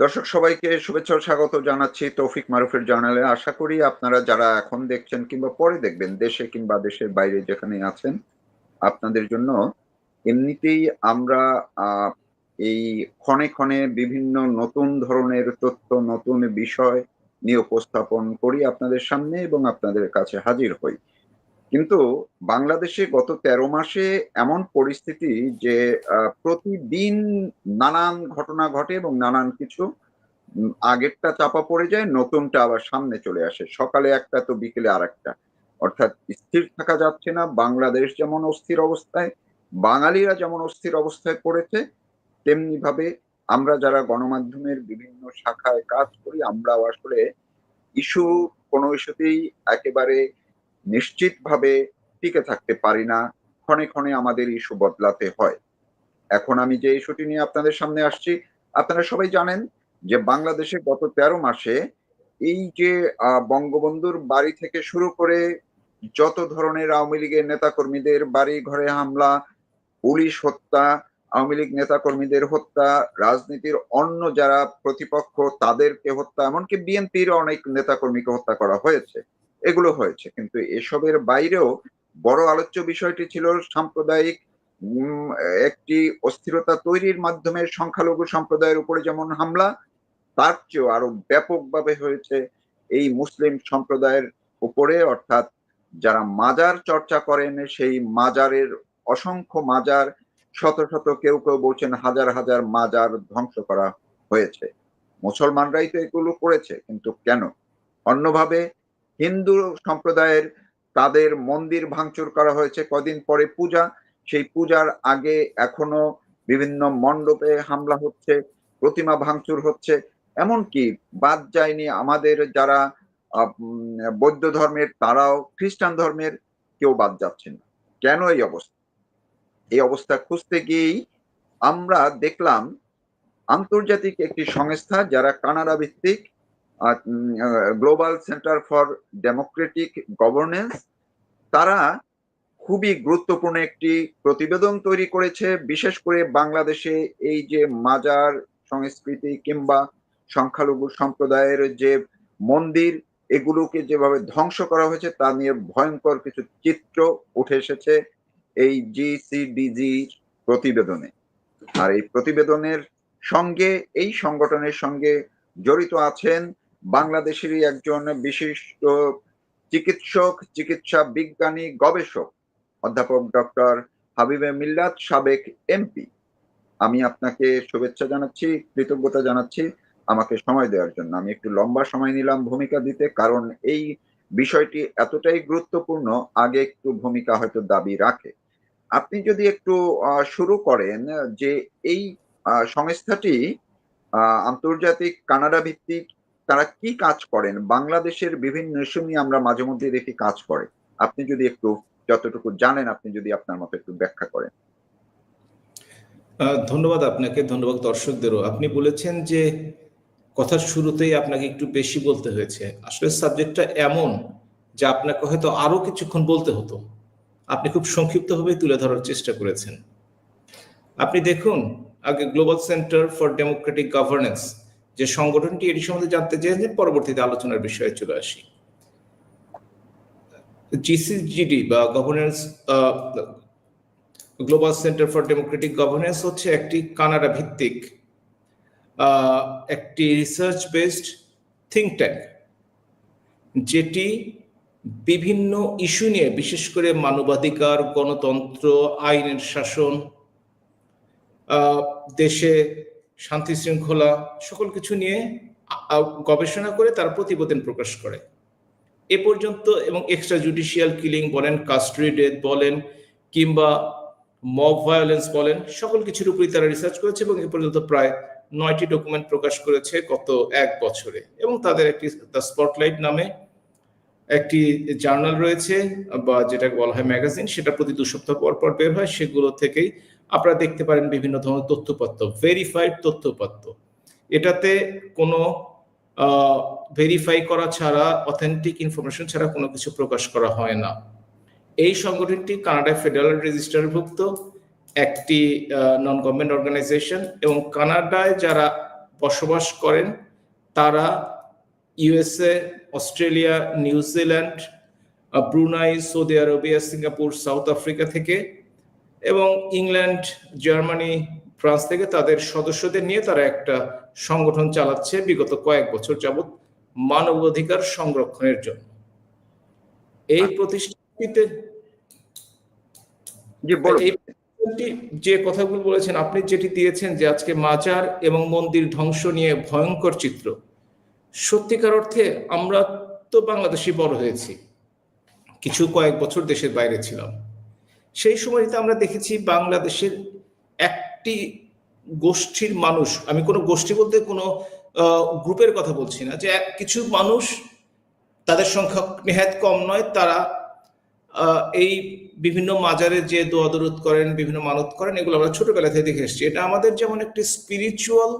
দর্শক, সবাইকে শুভেচ্ছা স্বাগত জানাচ্ছি তৌফিক মারুফের জার্নালে। আশা করি আপনারা যারা এখন দেখছেন কিংবা পরে দেখবেন দেশে কিংবা দেশের বাইরে যেখানে আছেন, আপনাদের জন্য এমনিতেই আমরা এই ক্ষণে ক্ষণে বিভিন্ন নতুন ধরনের তথ্য, নতুন বিষয় নিয়ে উপস্থাপন করি আপনাদের সামনে এবং আপনাদের কাছে হাজির হই। কিন্তু বাংলাদেশে গত তেরো মাসে এমন পরিস্থিতি যে প্রতিদিন নানান ঘটনা ঘটে এবং নানান কিছু আগেরটা চাপা পড়ে যায়, নতুনটা আবার সামনে চলে আসে। সকালে একটা তো বিকেলে আর একটা অর্থাৎ স্থির থাকা যাচ্ছে না। বাংলাদেশ যেমন অস্থির অবস্থায়, বাঙালিরা যেমন অস্থির অবস্থায় পড়েছে তেমনি ভাবে আমরা যারা গণমাধ্যমের বিভিন্ন শাখায় কাজ করি, আমরাও আসলে ইস্যু কোনো ইস্যুতেই একেবারে নিশ্চিতভাবে টিকে থাকতে পারি না, ক্ষণে ক্ষণে আমাদের ইস্যু বদলাতে হয়। এখন আমি যে ইস্যুটি নিয়ে আপনাদের সামনে আসছি, আপনারা সবাই জানেন যে বাংলাদেশে গত তেরো মাসে এই যে বঙ্গবন্ধুর বাড়ি থেকে শুরু করে যত ধরনের আওয়ামী লীগের নেতাকর্মীদের বাড়ি, ঘরে হামলা, পুলিশ হত্যা, আওয়ামী লীগ নেতাকর্মীদের হত্যা, রাজনীতির অন্য যারা প্রতিপক্ষ তাদেরকে হত্যা, এমনকি বিএনপির অনেক নেতাকর্মীকে হত্যা করা হয়েছে। এগুলো হয়েছে। কিন্তু এসবের বাইরেও বড় আলোচ্য বিষয়টি ছিল সাম্প্রদায়িক একটি অস্থিরতা তৈরির মাধ্যমে সংখ্যালঘু সম্প্রদায়ের উপরে যেমন হামলা, তার চেয়েও আরও ব্যাপকভাবে হয়েছে এই মুসলিম সম্প্রদায়ের উপরে। অর্থাৎ যারা মাজার চর্চা করেন, সেই মাজারের অসংখ্য মাজার, শত শত কেউ কেউ বলছেন হাজার হাজার মাজার ধ্বংস করা হয়েছে। মুসলমানরাই তো এগুলো করেছে, কিন্তু কেন? অন্যভাবে হিন্দু সম্প্রদায়ের তাদের মন্দির ভাঙচুর করা হয়েছে কদিন পরে পূজা। সেই পূজার আগে এখনও বিভিন্ন মণ্ডপে হামলা হচ্ছে, প্রতিমা ভাঙচুর হচ্ছে। এমনকি বাদ যায়নি আমাদের যারা বৌদ্ধ ধর্মের, তারাও খ্রিস্টান ধর্মের কেউ বাদ যাচ্ছেন না। কেন এই অবস্থা? এই অবস্থা খুঁজতে গিয়েই আমরা দেখলাম আন্তর্জাতিক একটি সংস্থা যারা কানাডা ভিত্তিক global centre for democratic governance তারা খুবই গুরুত্বপূর্ণ একটি প্রতিবেদন তৈরি করেছে, বিশেষ করে বাংলাদেশে এই যে মাজার সংস্কৃতি কিংবা সংখ্যালঘু সম্প্রদায়ের যে মন্দির, এগুলোকে যেভাবে ধ্বংস করা হয়েছে, তা নিয়ে ভয়ঙ্কর কিছু চিত্র উঠে এসেছে এই জিসিডিজি প্রতিবেদনে। আর এই প্রতিবেদনের সঙ্গে, এই সংগঠনের সঙ্গে জড়িত আছেন বাংলাদেশেরই একজন বিশিষ্ট চিকিৎসক, চিকিৎসা বিজ্ঞানী, গবেষক, অধ্যাপক ডক্টর হাবিবে মিল্লাত, সাবেক এমপি। আমি আপনাকে শুভেচ্ছা জানাচ্ছি, কৃতজ্ঞতা জানাচ্ছি আমাকে সময় দেওয়ার জন্য। আমি একটু লম্বা সময় নিলাম ভূমিকা দিতে, কারণ এই বিষয়টি এতটাই গুরুত্বপূর্ণ, আগে একটু ভূমিকা হয়তো দাবি রাখে। আপনি যদি একটু শুরু করেন যে এই সংস্থাটি আন্তর্জাতিক কানাডা ভিত্তিক তারা কি কাজ করেন? বাংলাদেশের বিভিন্ন ইস্যু নিয়ে আমরা মাঝে মধ্যে দেখি কাজ করে। আপনি যদি একটু, যতটুকু জানেন, আপনি যদি আপনার মতো একটু ব্যাখ্যা করেন। ধন্যবাদ আপনাকে, ধন্যবাদ দর্শকদেরও। আপনি বলেছেন যে, কথার শুরুতেই আপনাকে একটু বেশি বলতে হয়েছে। আসলে সাবজেক্টটা এমন যে আপনাকে হয়তো আরও কিছুক্ষণ বলতে হতো। আপনি খুব সংক্ষিপ্তভাবে তুলে ধরার চেষ্টা করেছেন। আপনি দেখুন, আগে global centre for democratic governance যে সংগঠনটি এটি সম্বন্ধে জানতে চেয়েছেন, পরবর্তীতে আলোচনার বিষয়ে চলে আসি। জিসিজিডি বা governance global centre for democratic governance হচ্ছে একটি কানাডা ভিত্তিক একটি রিসার্চ বেসড থিঙ্ক ট্যাঙ্ক যেটি বিভিন্ন ইস্যু নিয়ে, বিশেষ করে মানবাধিকার, গণতন্ত্র, আইনের শাসন দেশে শান্তি শৃঙ্খলা সকল কিছু নিয়ে গবেষণা করে তার প্রতিবেদন প্রকাশ করে। এ পর্যন্ত এবং এক্সট্রা জুডিশিয়াল কিলিং বলেন কাস্টরি ডেথ বলেন, কিংবা মব ভায়োলেন্স বলেন, সকল কিছুর উপরই তারা রিসার্চ করেছে এবং এ পর্যন্ত প্রায় নয়টি ডকুমেন্ট প্রকাশ করেছে গত এক বছরে। এবং তাদের একটি দ্য স্পটলাইট নামে একটি জার্নাল রয়েছে, বা যেটাকে বলা হয় ম্যাগাজিন সেটা প্রতি দু সপ্তাহ পর পর বের হয়, সেগুলো থেকেই আপনারা দেখতে পারেন বিভিন্ন ধরনের তথ্যপত্র ভেরিফাইড তথ্যপত্র। এটাতে কোনো ভেরিফাই করা ছাড়া অথেন্টিক ইনফরমেশন ছাড়া কোনো কিছু প্রকাশ করা হয় না। এই সংগঠনটি কানাডায় ফেডারেল রেজিস্টারভুক্ত একটি নন গভর্নমেন্ট অর্গানাইজেশন এবং কানাডায় যারা বসবাস করেন, তারা USA Australia New Zealand Brunei Saudi Arabia Singapore South Africa থেকে এবং ইংল্যান্ড জার্মানি ফ্রান্স থেকে তাদের সদস্যদের নিয়ে তারা একটা সংগঠন চালাচ্ছে বিগত কয়েক বছর যাবৎ মানবাধিকার সংরক্ষণের জন্য। এই প্রতিষ্ঠানটিতে জি বলুন। এই প্রতিষ্ঠানটি যে কথাগুলো বলেছেন আপনি যেটি দিয়েছেন যে আজকে মাজার এবং মন্দির ধ্বংস নিয়ে ভয়ঙ্কর চিত্র সত্যিকার অর্থে আমরা তো বাংলাদেশি বড় হয়েছি। কিছু কয়েক বছর দেশের বাইরে ছিলাম। সেই সময়তে আমরা দেখেছি বাংলাদেশের একটি গোষ্ঠীর মানুষ, আমি কোনো গোষ্ঠী বলতে কোনো গ্রুপের কথা বলছি না, যে কিছু মানুষ, তাদের সংখ্যা নেহাত কম নয়, তারা এই বিভিন্ন মাজারে যে দোয়া দরুদ করেন, বিভিন্ন মানত করেন, এগুলো আমরা ছোটবেলা থেকে দেখে এসেছি। এটা আমাদের যেমন একটি স্পিরিচুয়াল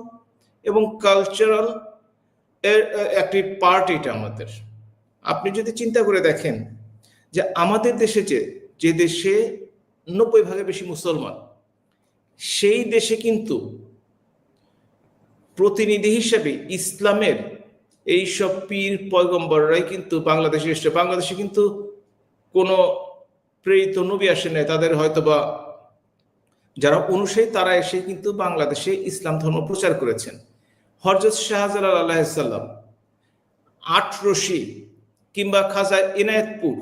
এবং কালচারাল এর একটি পার্ট এটা আমাদের। আপনি যদি চিন্তা করে দেখেন যে আমাদের দেশে যে দেশে নব্বই ভাগের বেশি মুসলমান। সেই দেশে কিন্তু প্রতিনিধি হিসেবে ইসলামের এই সব পীর, পয়গম্বররাই কিন্তু বাংলাদেশে এসছে। বাংলাদেশে কিন্তু কোনো প্রেরিত নবী আসে নাই। তাদের হয়তোবা যারা অনুসারী, তারা এসে কিন্তু বাংলাদেশে ইসলাম ধর্ম প্রচার করেছেন। হরজত শাহজালাল আল্লাহাল্লাম আটরশি কিংবা খাজা এনায়েতপুর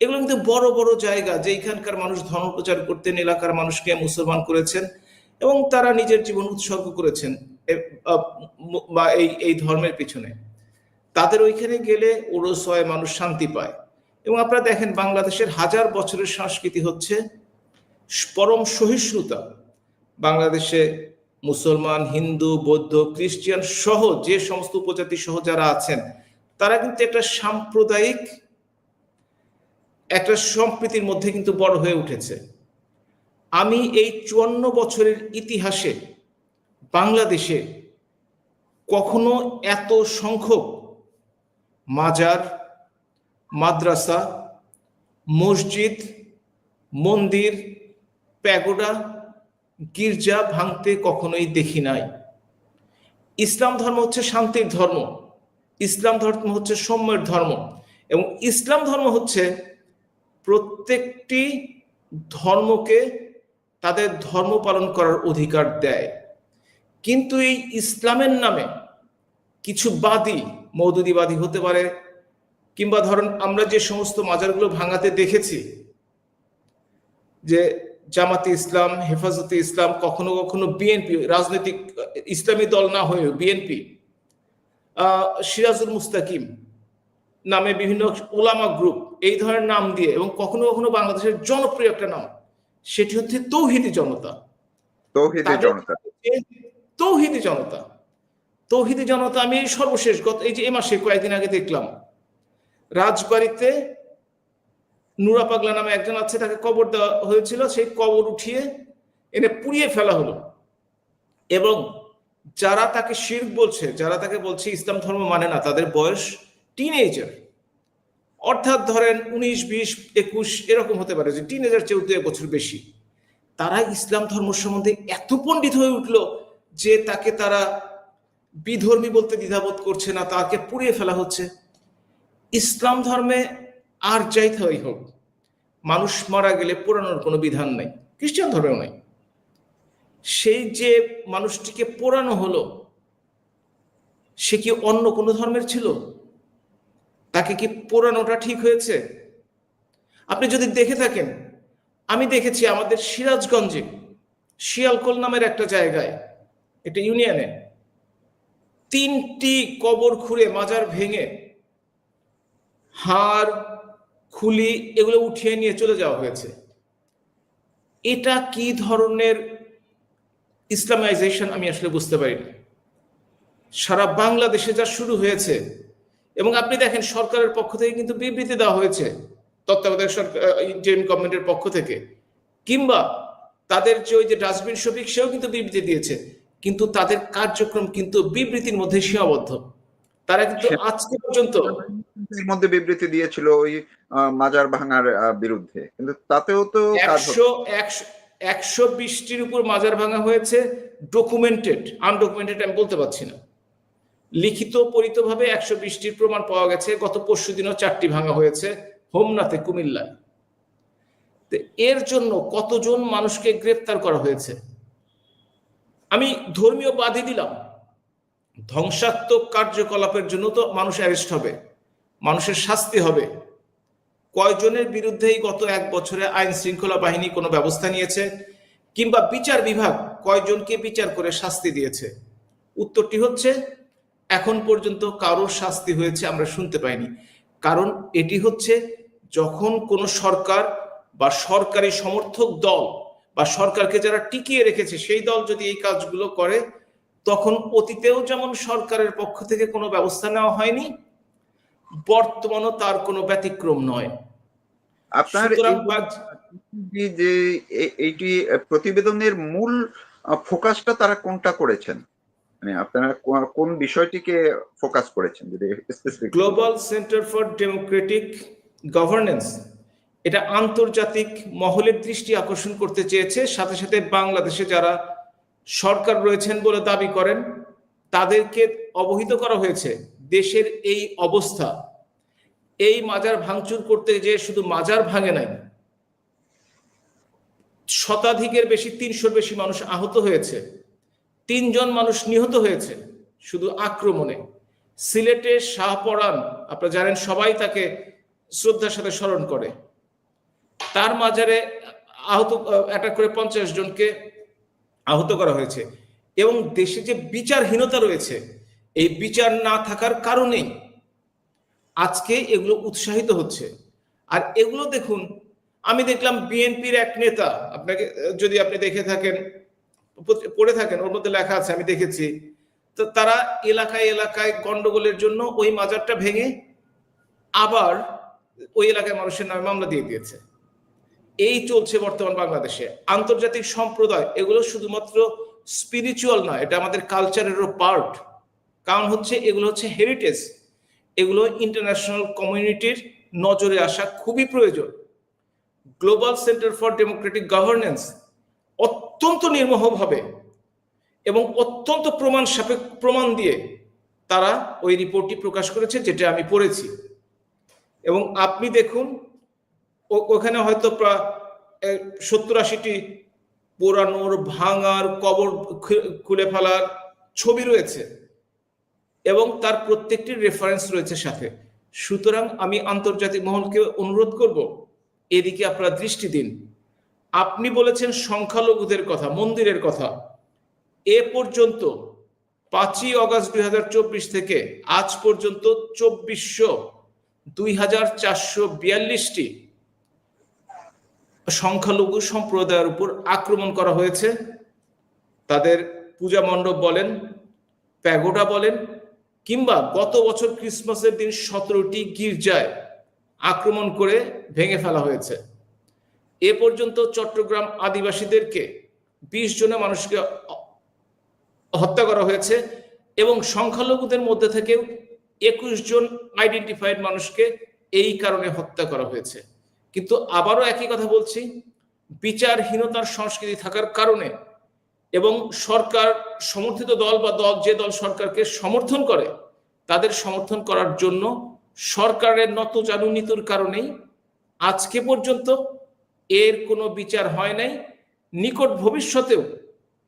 এগুলো কিন্তু বড় বড় জায়গা যেখানকার মানুষ ধর্ম প্রচার করতেন, এলাকার মানুষকে মুসলমান করেছেন এবং তারা নিজের জীবন উৎসর্গ করেছেন বা এই এই ধর্মের পিছনে। তাদের ওইখানে গেলে ওরস হয় মানুষ শান্তি পায়। এবং আপনারা দেখেন বাংলাদেশের হাজার বছরের সংস্কৃতি হচ্ছে পরম সহিষ্ণুতা। বাংলাদেশে মুসলমান, হিন্দু, বৌদ্ধ খ্রিস্টিয়ান সহ যে সমস্ত উপজাতি সহ যারা আছেন, তারা কিন্তু একটা সাম্প্রদায়িক একটা সম্প্রীতির মধ্যে কিন্তু বড় হয়ে উঠেছে। আমি এই চুয়ান্ন বছরের ইতিহাসে বাংলাদেশে কখনো এত সংখ্যক মাজার, মাদ্রাসা, মসজিদ, মন্দির, প্যাগোডা, গির্জা ভাঙতে কখনোই দেখি নাই। ইসলাম ধর্ম হচ্ছে শান্তির ধর্ম, ইসলাম ধর্ম হচ্ছে সৌম্যের ধর্ম এবং ইসলাম ধর্ম হচ্ছে প্রত্যেকটি ধর্মকে তাদের ধর্ম পালন করার অধিকার দেয়। কিন্তু এই ইসলামের নামে কিছু বাদী, মৌদুদিবাদী হতে পারে, কিংবা ধরুন আমরা যে সমস্ত মাজারগুলো ভাঙাতে দেখেছি, যে জামাতে ইসলাম, হেফাজতে ইসলাম, কখনো কখনো বিএনপি রাজনৈতিক, ইসলামী দল না হয়েও বিএনপি সিরাজুল মুস্তাকিম নামে বিভিন্ন ওলামা গ্রুপ এই ধরনের নাম দিয়ে এবং কখনো কখনো বাংলাদেশের জনপ্রিয় একটা নাম সেটি হচ্ছে তৌহিদি জনতা। তাদের- জনতা। তৌহিদি জনতা। তৌহিদি জনতা আমি সর্বশেষ গত এই যে এ মাসে কয়েকদিন আগে দেখলাম রাজবাড়িতে নুরা পাগলা নামে একজন আছে তাকে কবর দেওয়া হয়েছিল সেই কবর উঠিয়ে এনে পুড়িয়ে ফেলা হলো। এবং যারা তাকে শির বলছে যারা তাকে বলছে ইসলাম ধর্ম মানে না তাদের বয়স টিনেজার অর্থাৎ ধরেন উনিশ, বিশ, একুশ, এরকম হতে পারে যে টিনেজার চেয়ে দু এক বছর বেশি। তারা ইসলাম ধর্ম সম্বন্ধে এত পণ্ডিত হয়ে উঠল যে তাকে তারা বিধর্মী বলতে দ্বিধাবোধ করছে না, তাকে পুড়িয়ে ফেলা হচ্ছে। ইসলাম ধর্মে আর হয় হোক, মানুষ মারা গেলে পোড়ানোর কোনো বিধান নাই, খ্রিস্টান ধর্মেও নাই। সেই যে মানুষটিকে পোড়ানো হলো, সে কি অন্য কোনো ধর্মের ছিল? তাকে কি পোড়ানোটা ঠিক হয়েছে? আপনি যদি দেখে থাকেন, আমি দেখেছি আমাদের সিরাজগঞ্জে শিয়ালকোল নামের একটা জায়গায় একটা ইউনিয়নে, তিনটি কবর খুঁড়ে মাজার ভেঙে হাড়, খুলি এগুলো উঠিয়ে নিয়ে চলে যাওয়া হয়েছে। এটা কি ধরনের ইসলামাইজেশন আমি আসলে বুঝতে পারি না সারা বাংলাদেশে যা শুরু হয়েছে এবং আপনি দেখেন সরকারের পক্ষ থেকে কিন্তু বিবৃতি দেওয়া হয়েছে তত্ত্বাবধায়ক সরকার ইন্টারিম গভর্নমেন্টের পক্ষ থেকে। কিংবা তাদের যে ওই যে ডাস্টবিন শফিক সেও কিন্তু বিবৃতি দিয়েছে। কিন্তু তাদের কার্যক্রম কিন্তু বিবৃতির মধ্যে সীমাবদ্ধ। তারা কিন্তু আজকে পর্যন্ত এর মধ্যে বিবৃতি দিয়েছিল ওই মাজার ভাঙার বিরুদ্ধে। কিন্তু তাতেও তো একশো একশো বিশটির উপর মাজার ভাঙা হয়েছে ডকুমেন্টেড আনডকুমেন্টেড আমি বলতে পারছি না। লিখিত পরিতভাবে একশো বিশটির প্রমাণ পাওয়া গেছে। গত পরশু দিনও চারটি ভাঙা হয়েছে। হোমনাথে, কুমিল্লায়। এর জন্য কতজন মানুষকে গ্রেপ্তার করা হয়েছে? আমি ধর্মীয় বাধি দিলাম। ধ্বংসাত্মক কার্যকলাপের জন্য তো মানুষ অ্যারেস্ট হবে, মানুষের শাস্তি হবে। কয়জনের বিরুদ্ধেই গত এক বছরে আইন শৃঙ্খলা বাহিনী কোনো ব্যবস্থা নিয়েছে? কিংবা বিচার বিভাগ কয়জনকে বিচার করে শাস্তি দিয়েছে? উত্তরটি হচ্ছে এখন পর্যন্ত কারোর শাস্তি হয়েছে আমরা শুনতে পাইনি। কারণ এটি হচ্ছে যখন কোনো সরকার বা সরকারি সমর্থক দল বা সরকারকে যারা টিকিয়ে রেখেছে সেই দল যদি এই কাজগুলো করে তখন অতীতেও যেমন সরকারের পক্ষ থেকে কোনো ব্যবস্থা নেওয়া হয়নি বর্তমানও তার কোনো ব্যতিক্রম নয়। আপনার যে এইটি প্রতিবেদনের মূল ফোকাসটা তারা কোনটা করেছেন? মানে আপনারা কোন বিষয়টিকে ফোকাস করেছেন? যদি specific global centre for democratic governance এটা আন্তর্জাতিক মহলের দৃষ্টি আকর্ষণ করতে চেয়েছে। সাথে সাথে বাংলাদেশে যারা সরকার রয়েছেন বলে দাবি করেন, তাদেরকে অবহিত করা হয়েছে দেশের এই অবস্থা। এই মাজার ভাঙচুর করতে যে শুধু মাজার ভাঙে নাই, শতাধিকের বেশি, তিনশোর বেশি মানুষ আহত হয়েছে। তিনজন মানুষ নিহত হয়েছে, শুধু আক্রমণে। সিলেটে শাহপরান আপনারা জানেন সবাই তাকে শ্রদ্ধার সাথে স্মরণ করে। তার মাঝারে আহত, অ্যাটাক করে পঞ্চাশ জনকে আহত করা হয়েছে এবং দেশে যে বিচারহীনতা রয়েছে, এই বিচার না থাকার কারণেই আজকে এগুলো উৎসাহিত হচ্ছে। আর এগুলো দেখুন, আমি দেখলাম বিএনপির এক নেতা, আপনাকে, যদি আপনি দেখে থাকেন পড়ে থাকেন, ওর মধ্যে লেখা আছে, আমি দেখেছি। তো তারা এলাকায় এলাকায় গন্ডগোলের জন্য ওই মাজারটা ভেঙে আবার ওই এলাকায় মানুষের নামে মামলা দিয়ে দিয়েছে। এই চলছে বর্তমান বাংলাদেশে। আন্তর্জাতিক সম্প্রদায়, এগুলো শুধুমাত্র স্পিরিচুয়াল নয়, এটা আমাদের কালচারেরও পার্ট কারণ হচ্ছে, এগুলো হচ্ছে হেরিটেজ এগুলো ইন্টারন্যাশনাল কমিউনিটির নজরে আসা খুবই প্রয়োজন। Global centre for democratic governance অত্যন্ত নির্মোহভাবে এবং অত্যন্ত প্রমাণ সাপেক্ষ প্রমাণ দিয়ে তারা ওই রিপোর্টটি প্রকাশ করেছে যেটা আমি পড়েছি। এবং আপনি দেখুন ওখানে হয়তো প্রায় সত্তর আশিটি পোড়ানোর, ভাঙার, কবর খুলে ফেলার ছবি রয়েছে এবং তার প্রত্যেকটি রেফারেন্স রয়েছে সাথে। সুতরাং আমি আন্তর্জাতিক মহলকে অনুরোধ করব, এদিকে আপনারা দৃষ্টি দিন। আপনি বলেছেন সংখ্যালঘুদের কথা, মন্দিরের কথা। এ পর্যন্ত পাঁচই অগস্ট দুই হাজার চব্বিশ থেকে আজ পর্যন্ত চব্বিশশো দুই হাজার চারশো বিয়াল্লিশটি সংখ্যালঘু সম্প্রদায়ের উপর আক্রমণ করা হয়েছে। তাদের পূজা মণ্ডপ বলেন, প্যাগোডা বলেন, কিংবা গত বছর ক্রিসমাসের দিন সতেরোটি গির্জায় আক্রমণ করে ভেঙে ফেলা হয়েছে। এ পর্যন্ত চট্টগ্রাম আদিবাসীদেরকে বিশ জনে মানুষকে হত্যা করা হয়েছে এবং সংখ্যালঘুদের মধ্যে থেকেও একুশ জন আইডেন্টিফাইড মানুষকে এই কারণে হত্যা করা হয়েছে। কিন্তু আবারও একই কথা বলছি, বিচারহীনতার সংস্কৃতি থাকার কারণে এবং সরকার, সমর্থিত দল বা দল, যে দল সরকারকে সমর্থন করে, তাদের সমর্থন করার জন্য সরকারের নত চালু নীতির কারণেই আজকে পর্যন্ত এর কোনো বিচার হয় নাই। নিকট ভবিষ্যতেও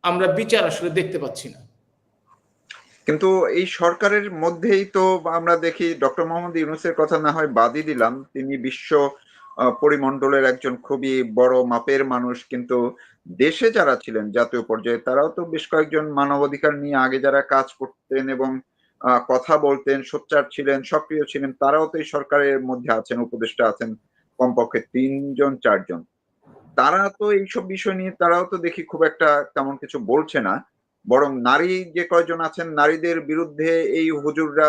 আমরা বিচার আসলে দেখতে পাচ্ছি না। কিন্তু এই সরকারের মধ্যেই তো আমরা দেখি ডক্টর মোহাম্মদ ইউনুসের কথা না হয় বাদই দিলাম। তিনি বিশ্ব পরিমণ্ডলের একজন খুবই বড় মাপের মানুষ। কিন্তু দেশে যারা ছিলেন জাতীয় পর্যায়ে, তারাও তো বেশ কয়েকজন মানবাধিকার নিয়ে আগে যারা কাজ করতেন এবং কথা বলতেন, সোচ্চার ছিলেন, সক্রিয় ছিলেন, তারাও তো এই সরকারের মধ্যে আছেন, উপদেষ্টা আছেন। কমপক্ষে তিনজন, চারজন। তারা তো এইসব বিষয় নিয়ে তারাও তো দেখি খুব একটা তেমন কিছু বলছে না। বরং নারী যে কয়জন আছেন, নারীদের বিরুদ্ধে এই হুজুররা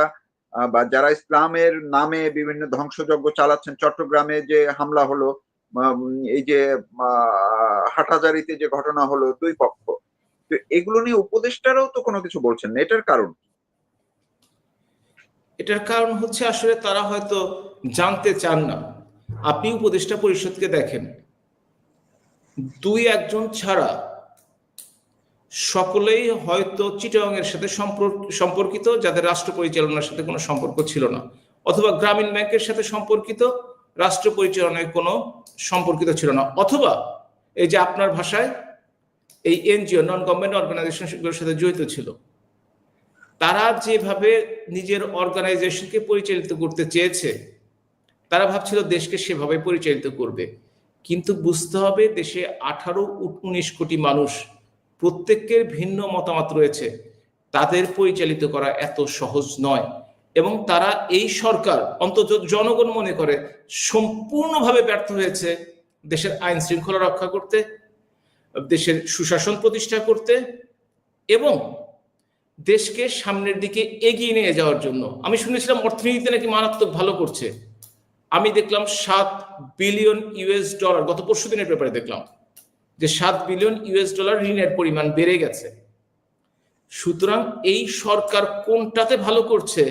বা যারা ইসলামের নামে বিভিন্ন ধ্বংসযজ্ঞ চালাচ্ছেন, চট্টগ্রামে যে হামলা হলো এই যে হাটাজারিতে যে ঘটনা হলো দুই পক্ষ, তো এগুলো নিয়ে উপদেষ্টারাও তো কোনো কিছু বলছেন না। এটার কারণ এটার কারণ হচ্ছে আসলে তারা হয়তো জানতে চান না। আপনি উপদেষ্টা পরিষদকে দেখেন। দুই একজন ছাড়া সকলেই হয়তো চিটাং এর সাথে সম্পর্ক- সম্পর্কিত, যাদের রাষ্ট্র পরিচালনার সাথে কোনো সম্পর্ক ছিল না। অথবা গ্রামীণ ব্যাংকের সাথে সম্পর্কিত, রাষ্ট্র পরিচালনায় কোনো সম্পর্কিত ছিল না। অথবা এই যে আপনার ভাষায় এই এনজিও নন গভর্নমেন্ট অর্গানাইজেশনগুলোর সাথে জড়িত ছিল। তারা যেভাবে নিজের অর্গানাইজেশনকে পরিচালিত করতে চেয়েছে তারা ভাবছিল দেশকে সেভাবে পরিচালিত করবে। কিন্তু বুঝতে হবে দেশে আঠারো উনিশ কোটি মানুষ, প্রত্যেকের ভিন্ন মতামত রয়েছে। তাদের পরিচালিত করা এত সহজ নয় এবং তারা এই সরকার, অন্তত জনগণ মনে করে, সম্পূর্ণভাবে ব্যর্থ হয়েছে দেশের আইন শৃঙ্খলা রক্ষা করতে, দেশের সুশাসন প্রতিষ্ঠা করতে এবং দেশকে সামনের দিকে এগিয়ে নিয়ে যাওয়ার জন্য। আমি শুনেছিলাম অর্থনীতিতে নাকি মারাত্মক ভালো করছে। আমি দেখলাম সাত বিলিয়ন ইউএস ডলার গত পরশু দিনের ব্যাপারে দেখলাম যে সাত বিলিয়ন ইউএস ডলার ঋণের পরিমাণ বেড়ে গেছে। সুতরাং এই সরকার কোনটাতে ভালো করছে,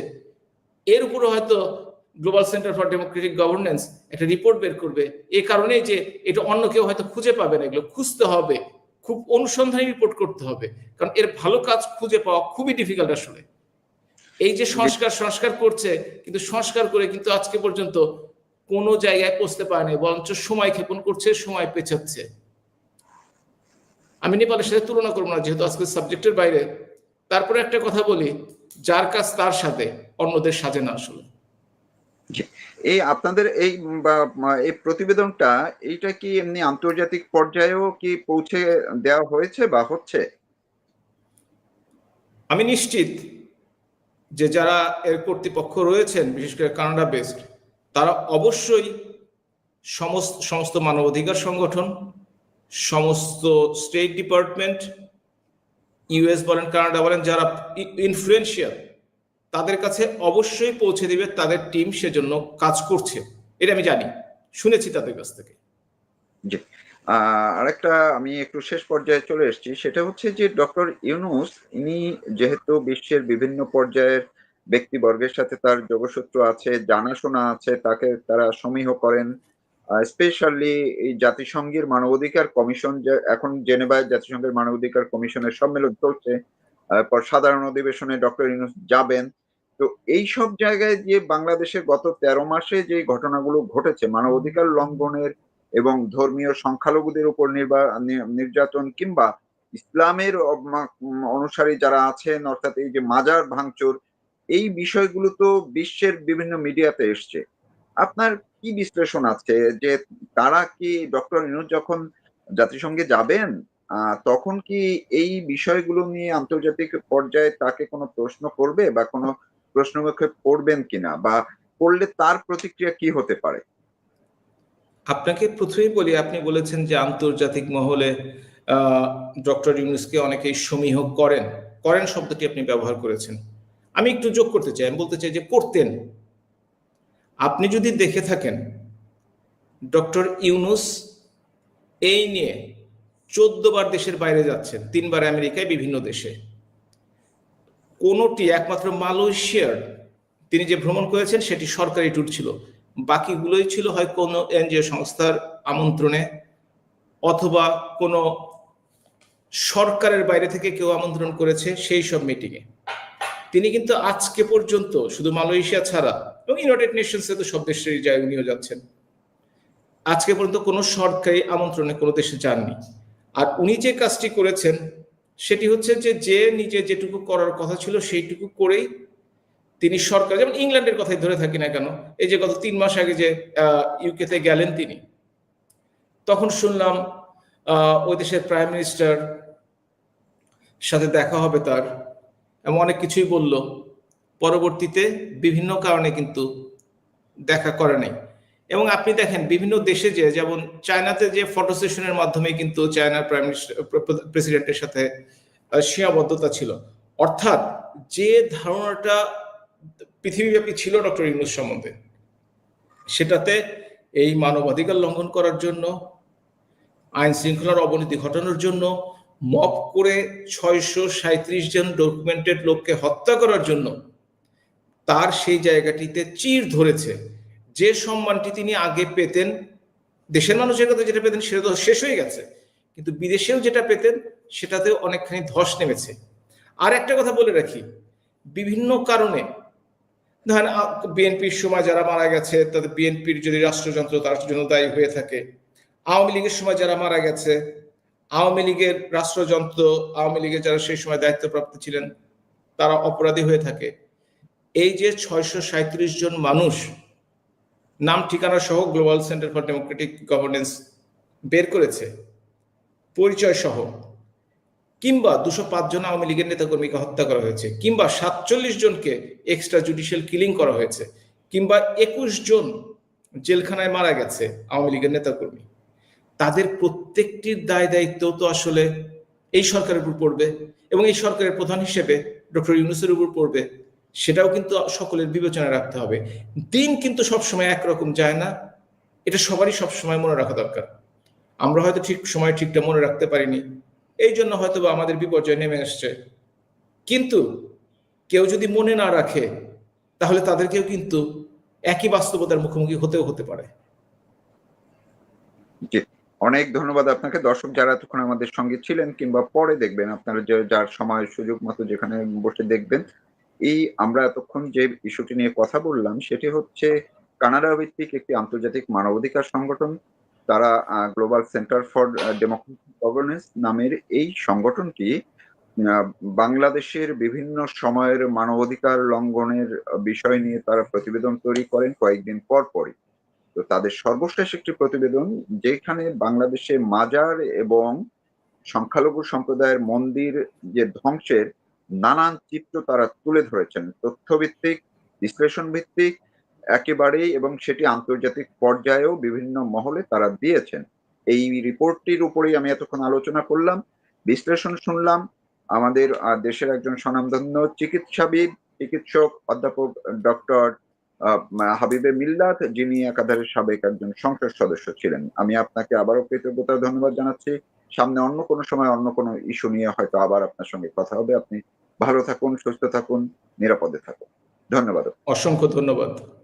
এর উপরে হয়তো global centre for democratic governance একটা রিপোর্ট বের করবে। এ কারণে যে এটা অন্য কেউ হয়তো খুঁজে পাবে না, এগুলো খুঁজতে হবে, খুব অনুসন্ধানী রিপোর্ট করতে হবে, কারণ এর ভালো কাজ খুঁজে পাওয়া খুবই ডিফিকাল্ট আসলে। এই যে সংস্কার সংস্কার করছে, কিন্তু সংস্কার করে কিন্তু আজকে পর্যন্ত কোনো জায়গায় পৌঁছতে পারেনি বরঞ্চ সময় ক্ষেপণ করছে সময় পেছাচ্ছে। আমি নেপালের সাথে তুলনা করব না যেহেতু আজকে সাবজেক্টের বাইরে। তারপরে একটা কথা বলি যার কাজ তার সাথে অন্যদের সাজে না আসলে। এই আপনাদের এই এই প্রতিবেদনটা এইটা কি এমনি আন্তর্জাতিক পর্যায়েও কি পৌঁছে দেওয়া হয়েছে বা হচ্ছে? আমি নিশ্চিত যে যারা এর কর্তৃপক্ষ রয়েছেন বিশেষ করে কানাডা বেসড তারা অবশ্যই সমস্ত সমস্ত মানবাধিকার সংগঠন সমস্ত স্টেট ডিপার্টমেন্ট ইউএস বলেন কানাডা বলেন যারা ইনফ্লুয়েন্সিয়াল তাদের কাছে অবশ্যই পৌঁছে দিবে তাদের টিম সেজন্য কাজ করছে। এটা আমি জানি শুনেছি তাদের কাছ থেকে। আহ, আরেকটা আমি একটু শেষ পর্যায়ে চলে এসেছি সেটা হচ্ছে যে ডক্টর ইউনুস ইনি যেহেতু বিশ্বের বিভিন্ন পর্যায়ের ব্যক্তিবর্গের সাথে তার যোগসূত্র আছে, জানাশোনা আছে, তাকে তারা সমীহ করেন। স্পেশালি এই জাতিসংঘের মানবাধিকার কমিশন যে এখন জেনেভায় জাতিসংঘের মানবাধিকার কমিশনের সম্মেলন চলছে পর সাধারণ অধিবেশনে ডক্টর ইউনুস যাবেন। তো এই সব জায়গায় যে বাংলাদেশের গত তেরো মাসে যে ঘটনাগুলো ঘটেছে, মানবাধিকার লঙ্ঘনের এবং ধর্মীয় সংখ্যালঘুদের উপর নির্বা- নির্যাতন কিংবা ইসলামের অনুসারী যারা আছেন, অর্থাৎ এই যে মাজার ভাঙচুর এই বিষয়গুলো তো বিশ্বের বিভিন্ন মিডিয়াতে এসছে। আপনার কি বিশ্লেষণ আছে যে তারা কি ডক্টর ইনুজ যখন জাতিসংঘে যাবেন তখন কি এই বিষয়গুলো নিয়ে আন্তর্জাতিক পর্যায়ে তাকে কোনো প্রশ্ন করবে বা কোনো প্রশ্নমুখে পড়বেন কিনা বা করলে তার প্রতিক্রিয়া কি হতে পারে? আপনাকে প্রথমেই বলি, আপনি বলেছেন যে আন্তর্জাতিক মহলে ডক্টর ইউনুসকে অনেকেই সমীহ করেন। করেন শব্দটি আপনি ব্যবহার করেছেন। আমি একটু যোগ করতে চাই, আমি বলতে চাই যে করতেন। আপনি যদি দেখে থাকেন, ডক্টর ইউনুস এই নিয়ে চোদ্দ বার দেশের বাইরে যাচ্ছেন তিনবার আমেরিকায়, বিভিন্ন দেশে। কোনোটি, একমাত্র মালয়েশিয়ার তিনি যে ভ্রমণ করেছেন, সেটি সরকারি ট্যুর ছিল। বাকিগুলোই ছিল হয় কোনো এনজিও সংস্থার আমন্ত্রণে অথবা কোনো সরকারের বাইরে থেকে কেউ আমন্ত্রণ করেছে, সেই সব মিটিংয়ে তিনি কিন্তু আজকে পর্যন্ত শুধু মালয়েশিয়া ছাড়া এবং ইউনাইটেড নেশনসে তো সব দেশেরই যায় উনিও যাচ্ছেন। আজকে পর্যন্ত কোনো সরকারি আমন্ত্রণে কোনো দেশে যাননি। আর উনি যে কাজটি করেছেন, সেটি হচ্ছে যে যে নিজে যেটুকু করার কথা ছিল সেইটুকু করেই তিনি সরকার, যেমন ইংল্যান্ডের কথাই ধরে থাকি না কেন, এই যে গত তিন মাস আগে যে ইউকেতে গেলেন তিনি, তখন শুনলাম ওই দেশের প্রাইম মিনিস্টার সাথে দেখা হবে তার। এমন অনেক কিছুই বলল। পরবর্তীতে বিভিন্ন কারণে কিন্তু দেখা করে নাই। এবং আপনি দেখেন, বিভিন্ন দেশে যে, যেমন চায়নাতে যে ফটো সেশনের মাধ্যমে কিন্তু চায়নার প্রাইম প্রেসিডেন্টের সাথে সীমাবদ্ধতা ছিল। অর্থাৎ যে ধারণাটা পৃথিবীব্যাপী ছিল ডক্টর ইউনুস সম্বন্ধে, সেটাতে এই মানবাধিকার লঙ্ঘন করার জন্য, আইন শৃঙ্খলার অবনতি ঘটানোর জন্য মপ করে ছয়শো সাঁত্রিশ জন ডকুমেন্টেড লোককে হত্যা করার জন্য তার সেই জায়গাটিতে চির ধরেছে। যে সম্মানটি তিনি আগে পেতেন, দেশের মানুষের কথা যেটা পেতেন সেটা তো শেষ হয়ে গেছে। কিন্তু বিদেশেও যেটা পেতেন সেটাতেও অনেকখানি ধস নেমেছে। আর একটা কথা বলে রাখি, বিভিন্ন কারণে ধরেন বিএনপির সময় যারা মারা গেছে, তাদের বিএনপির যদি রাষ্ট্রযন্ত্র তার জন্য দায়ী হয়ে থাকে, আওয়ামী লীগের সময় যারা মারা গেছে আওয়ামী লীগের রাষ্ট্রযন্ত্র, আওয়ামী লীগের যারা সেই সময় দায়িত্বপ্রাপ্ত ছিলেন, তারা অপরাধী হয়ে থাকে। এই যে ছয়শো সাঁত্রিশ জন মানুষ, নাম ঠিকানা সহ global centre for democratic governance বের করেছে, পরিচয় সহ, কিংবা দুশো জন আওয়ামী লীগের নেতাকর্মীকে হত্যা করা হয়েছে, কিংবা সাতচল্লিশ জনকে এক্সট্রা জুডিশিয়াল কিলিং করা হয়েছে, কিংবা একুশ জন জেলখানায় মারা গেছে আওয়ামী লীগের নেতাকর্মী। তাদের প্রত্যেকটির দায় দায়িত্ব তো আসলে এই সরকারের উপর পড়বে এবং এই সরকারের প্রধান হিসেবে ডক্টর ইউনুসের উপর পড়বে, সেটাও কিন্তু সকলের বিবেচনায় রাখতে হবে। দিন কিন্তু সবসময় একরকম যায় না, এটা সবারই সবসময় মনে রাখা দরকার। আমরা হয়তো ঠিক সময় ঠিকটা মনে রাখতে পারিনি, এই জন্য হয়তো আমাদের বিপর্যয় নেমে আসছে কিন্তু কেউ যদি মনে না রাখে, তাহলে তাদেরকেও কিন্তু একই বাস্তবতার মুখোমুখি হতেও হতে পারে। অনেক ধন্যবাদ আপনাকে। দর্শক যারা এতক্ষণ আমাদের সঙ্গে ছিলেন কিংবা পরে দেখবেন, আপনারা যে, যার সময় সুযোগ মতো যেখানে বসে দেখবেন, এই আমরা এতক্ষণ যে ইস্যুটি নিয়ে কথা বললাম, সেটি হচ্ছে কানাডা ভিত্তিক একটি আন্তর্জাতিক মানবাধিকার সংগঠন, তারা global centre for democratic governance নামের এই সংগঠনটি বাংলাদেশের বিভিন্ন সময়ের মানবাধিকার লঙ্ঘনের বিষয় নিয়ে তারা প্রতিবেদন তৈরি করেন কয়েকদিন পর পরই। তো তাদের সর্বশেষ একটি প্রতিবেদন যেখানে বাংলাদেশে মাজার এবং সংখ্যালঘু সম্প্রদায়ের মন্দির যে ধ্বংসের নানান চিত্র তারা তুলে ধরেছেন। তথ্যভিত্তিক বিশ্লেষণ ভিত্তিক একেবারেই এবং সেটি আন্তর্জাতিক পর্যায়েও বিভিন্ন মহলে তারা দিয়েছেন। এই রিপোর্টটির উপরেই আমি এতক্ষণ আলোচনা করলাম, বিশ্লেষণ শুনলাম। আমাদের দেশের একজন স্বনামধন্য চিকিৎসাবিদ, চিকিৎসক অধ্যাপক ডক্টর হাবিবে মিল্লাত, যিনি একাধারে সাবেক একজন সংসদ সদস্য ছিলেন। আমি আপনাকে আবারও কৃতজ্ঞতা, ধন্যবাদ জানাচ্ছি। সামনে অন্য কোনো সময় অন্য কোনো ইস্যু নিয়ে হয়তো আবার আপনার সঙ্গে কথা হবে। আপনি ভালো থাকুন, সুস্থ থাকুন, নিরাপদে থাকুন। ধন্যবাদ। অসংখ্য ধন্যবাদ।